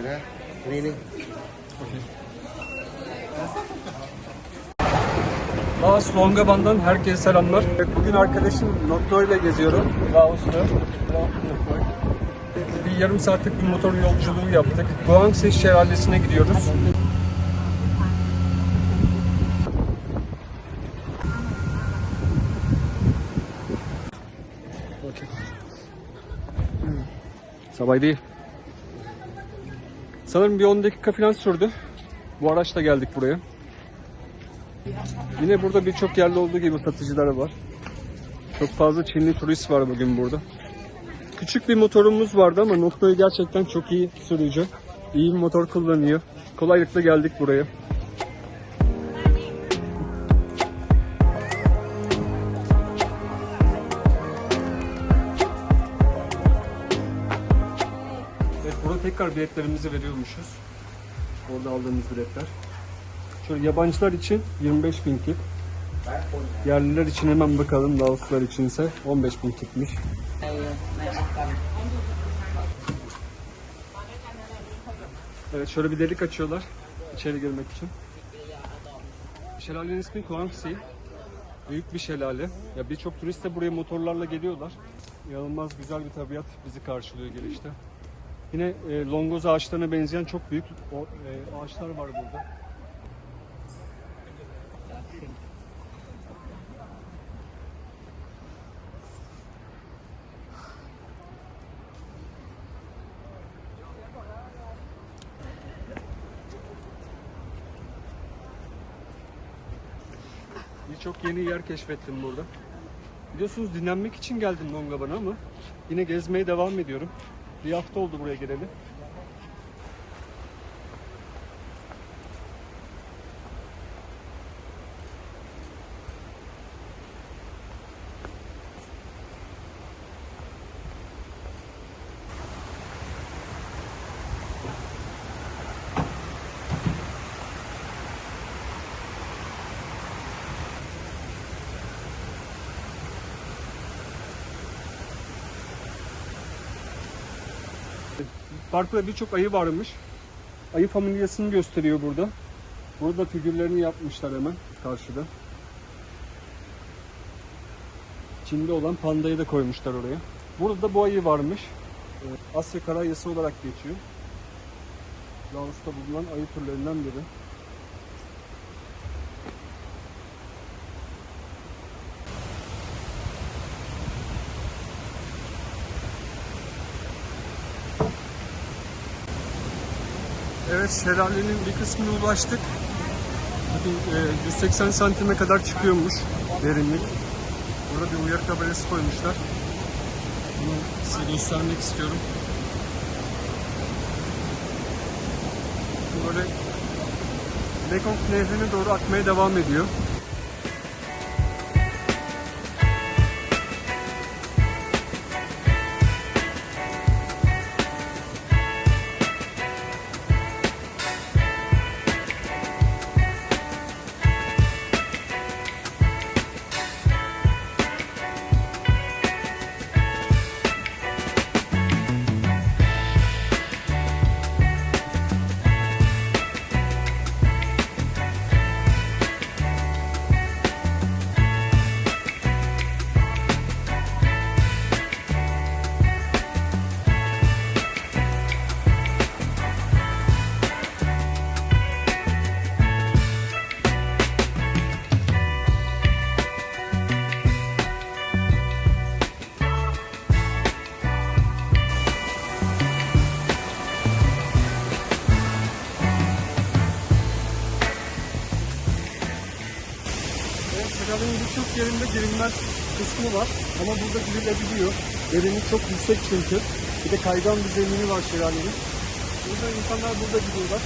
Really? Laos Longaban'dan herkese selamlar. Bugün arkadaşım Nokto ile geziyorum. Laos'ta. Bir yarım saatlik bir motor yolculuğu yaptık. Guangxi Şelalesi'ne gidiyoruz. Sabah değil. Sanırım bir 10 dakika falan sürdü. Bu araçla geldik buraya. Yine burada birçok yerde olduğu gibi satıcıları var. Çok fazla Çinli turist var bugün burada. Küçük bir motorumuz vardı ama Nokto'yu gerçekten çok iyi sürücü. İyi bir motor kullanıyor. Kolaylıkla geldik buraya. Tekrar biletlerimizi veriyormuşuz. Orada aldığımız biletler. Şöyle yabancılar için 25 bin tip. Yerliler için hemen bakalım. Laoslular içinse 15 bin tipmiş. Evet şöyle bir delik açıyorlar içeri girmek için. Şelalenin ismi Guangxi. Büyük bir şelale. Ya birçok turist de buraya motorlarla geliyorlar. İnanılmaz güzel bir tabiat bizi karşılıyor gelişte. Yine e, longoz ağaçlarına benzeyen çok büyük o, e, ağaçlar var burada. Birçok yeni yer keşfettim burada. Biliyorsunuz dinlenmek için geldim Longaban'a ama yine gezmeye devam ediyorum. Bir hafta oldu buraya geleli. Parkta birçok ayı varmış. Ayı familyasını gösteriyor burada. Burada figürlerini yapmışlar hemen karşıda. Çin'de olan pandayı da koymuşlar oraya. Burada da bu ayı varmış. Ee, Asya kara ayısı olarak geçiyor. Laos'ta bulunan ayı türlerinden biri. Evet şelalenin bir kısmına ulaştık. Bakın e, 180 santime kadar çıkıyormuş derinlik. Burada bir uyarı tabelası koymuşlar. Bunu size göstermek istiyorum. Böyle Mekong nehrine doğru akmaya devam ediyor. Yerinde girilmez kısmı var ama burada girilebiliyor. Derinlik çok yüksek çünkü. Bir de kaygan bir zemini var şelalenin. Yüzden insanlar burada gidiyorlar.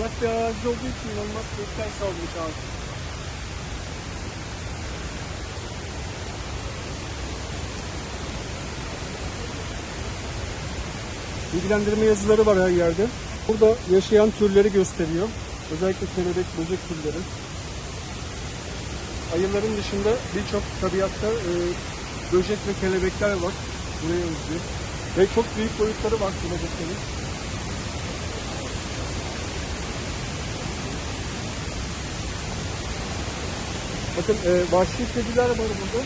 Sulak bir arazi olduğu için inanılmaz gökten salmış ağaç. Bilgilendirme yazıları var her yerde. Burada yaşayan türleri gösteriyor. Özellikle kelebek, böcek türleri. Ayıların dışında birçok tabiatta e, böcek ve kelebekler var. Buraya özgü. Ve çok büyük boyutları var kelebeklerin. Bakın e, vahşi kediler var burada.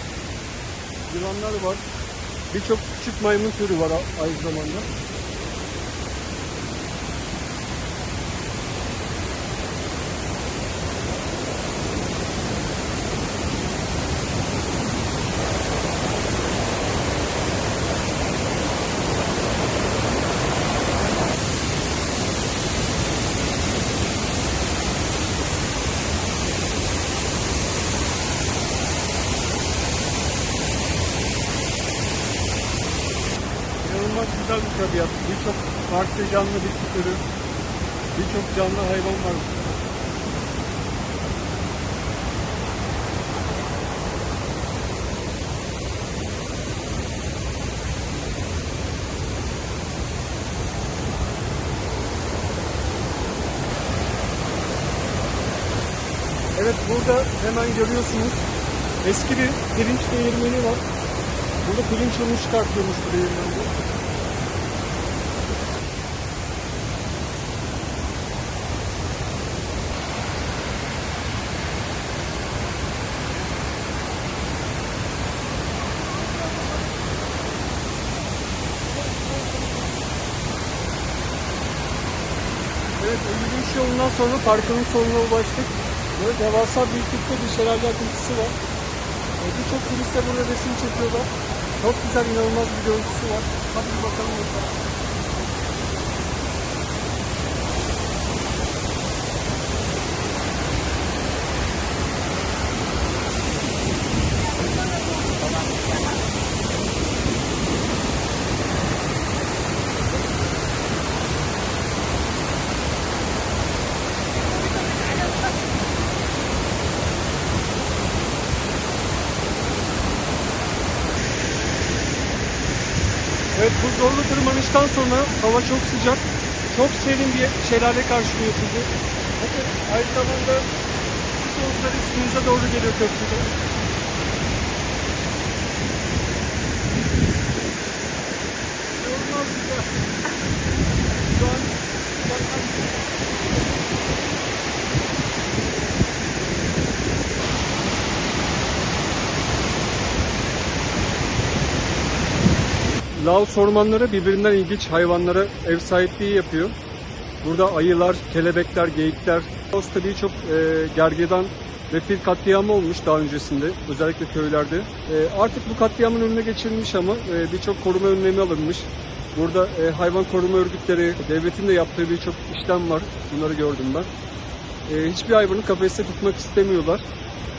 Yılanlar var. Birçok küçük maymun türü var aynı zamanda. İnanılmaz güzel bir tabiat. Birçok farklı canlı bitki türü, birçok canlı hayvan var. Evet burada hemen görüyorsunuz eski bir pirinç değirmeni var. Burada pirinç unu çıkartıyormuş bu değirmende. Sonra parkının sonuna ulaştık. Böyle devasa büyüklükte bir şelale akıntısı var. E, Birçok turist de burada resim çekiyorlar. Çok güzel, inanılmaz bir görüntüsü var. Hadi bir bakalım. Evet bu zorlu tırmanıştan sonra hava çok sıcak. Çok serin bir şelale karşılıyor sizi. Bakın aynı zamanda su tozları üstünüze doğru geliyor köprüde. Laos ormanları birbirinden ilginç hayvanlara ev sahipliği yapıyor. Burada ayılar, kelebekler, geyikler. Laos'ta birçok e, gergedan ve fil katliamı olmuş daha öncesinde özellikle köylerde. E, artık bu katliamın önüne geçilmiş ama e, birçok koruma önlemi alınmış. Burada e, hayvan koruma örgütleri, devletin de yaptığı birçok işlem var. Bunları gördüm ben. E, hiçbir hayvanı kafeste tutmak istemiyorlar.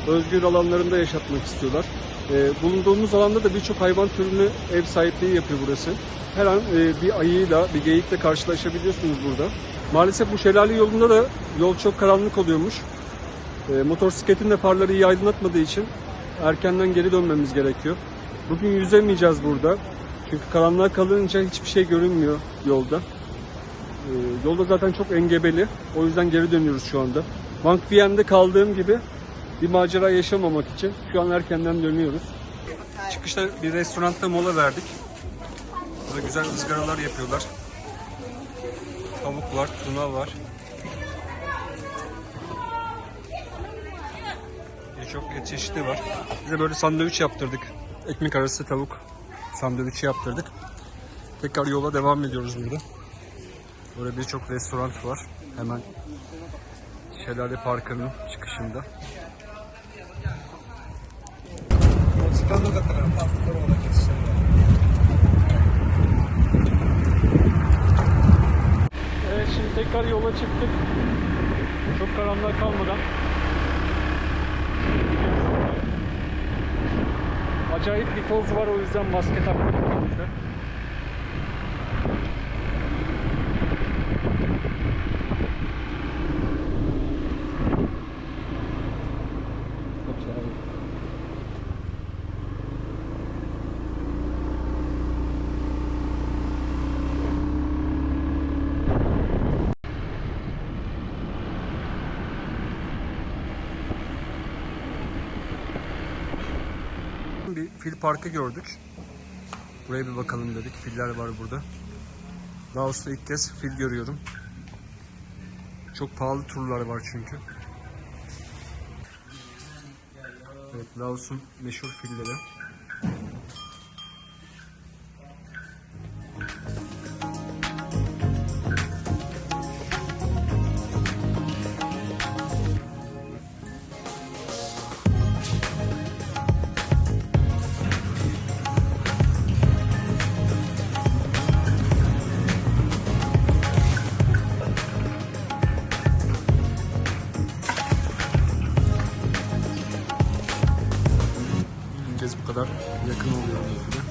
Özgür alanlarında yaşatmak istiyorlar. E, bulunduğumuz alanda da birçok hayvan türünü ev sahipliği yapıyor burası. Her an e, bir ayıyla, bir geyikle karşılaşabiliyorsunuz burada. Maalesef bu şelale yolunda da yol çok karanlık oluyormuş. E, motosikletin de farları iyi aydınlatmadığı için erkenden geri dönmemiz gerekiyor. Bugün yüzemeyeceğiz burada. Çünkü karanlığa kalınca hiçbir şey görünmüyor yolda. E, yolda zaten çok engebeli. O yüzden geri dönüyoruz şu anda. Bank Viyen'de kaldığım gibi bir macera yaşamamak için şu an erkenden dönüyoruz. Çıkışta bir restoranda mola verdik. Burada güzel ızgaralar yapıyorlar. Tavuk var, tuna var. Birçok et çeşidi var. Bize böyle sandviç yaptırdık. Ekmek arası tavuk sandviçi yaptırdık. Tekrar yola devam ediyoruz burada. Böyle birçok restoran var. Hemen Şelale Parkı'nın çıkışında. Evet şimdi tekrar yola çıktık. Çok karanlığa kalmadan. Acayip bir toz var o yüzden maske taktık. Fil parkı gördük. Buraya bir bakalım dedik. Filler var burada. Laos'ta ilk kez fil görüyorum. Çok pahalı turlar var çünkü. Evet, Laos'un meşhur filleri. Bu kadar yakın oluyorum file.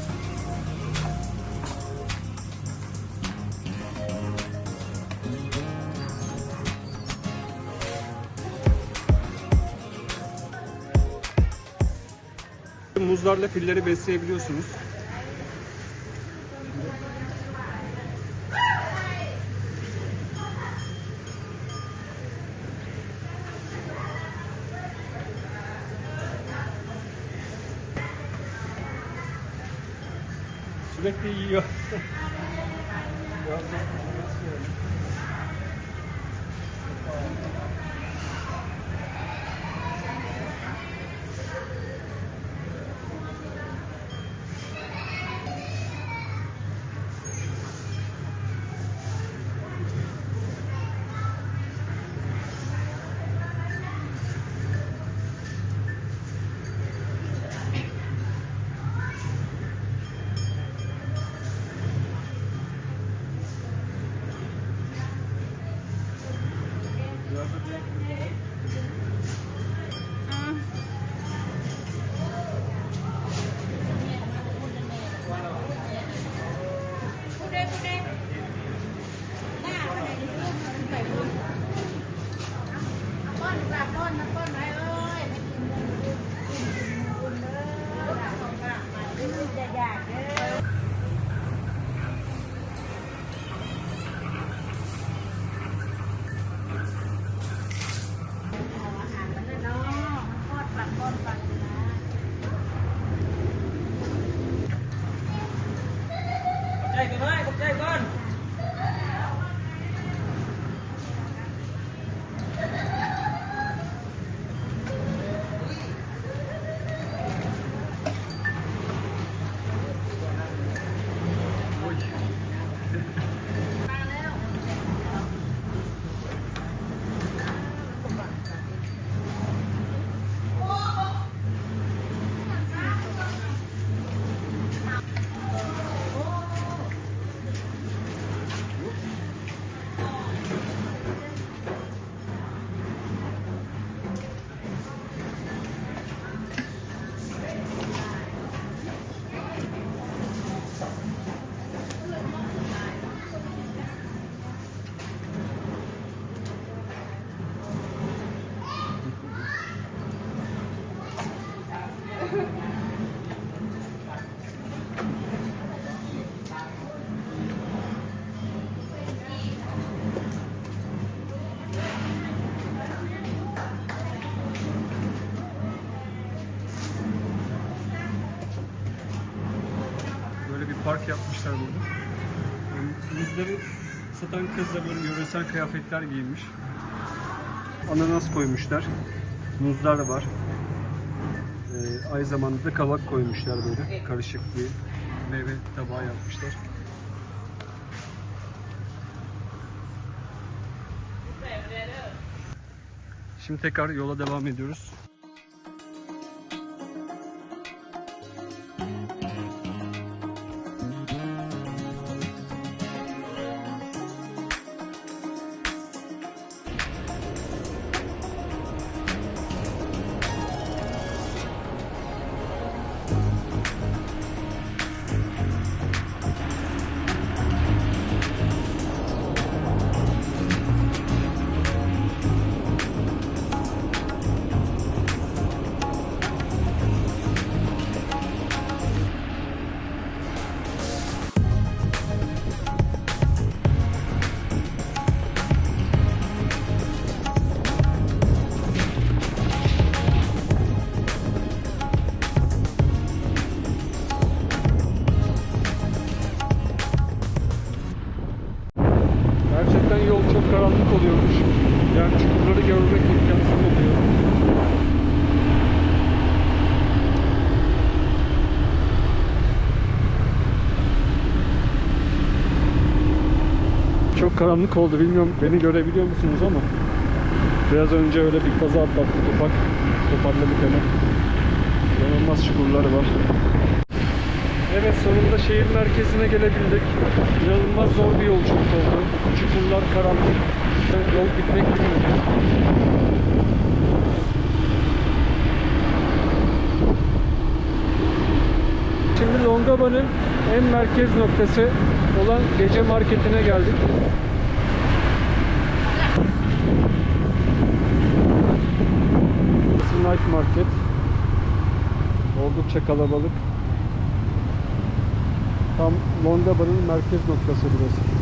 Muzlarla filleri besleyebiliyorsunuz. Zbytný the. Good day. Yapmışlar burada. Muzları satan kız da böyle yöresel kıyafetler giymiş. Ananas koymuşlar. Muzlar var. Ee, aynı zamanda da kavak koymuşlar böyle. Karışık bir meyve tabağı yapmışlar. Şimdi tekrar yola devam ediyoruz. Karanlık oldu. Bilmiyorum beni görebiliyor musunuz ama biraz önce öyle bir kaza atlattık ufak. Toparladık hemen. İnanılmaz çukurlar var. Evet sonunda şehir merkezine gelebildik. İnanılmaz zor bir yolculuk oldu. Çukurlar karanlık. Yol bitmek bilmiyor. Şimdi Longaba'nın en merkez noktası olan gece marketine geldik. Oldukça kalabalık. Tam Longaba'nın merkez noktası burası.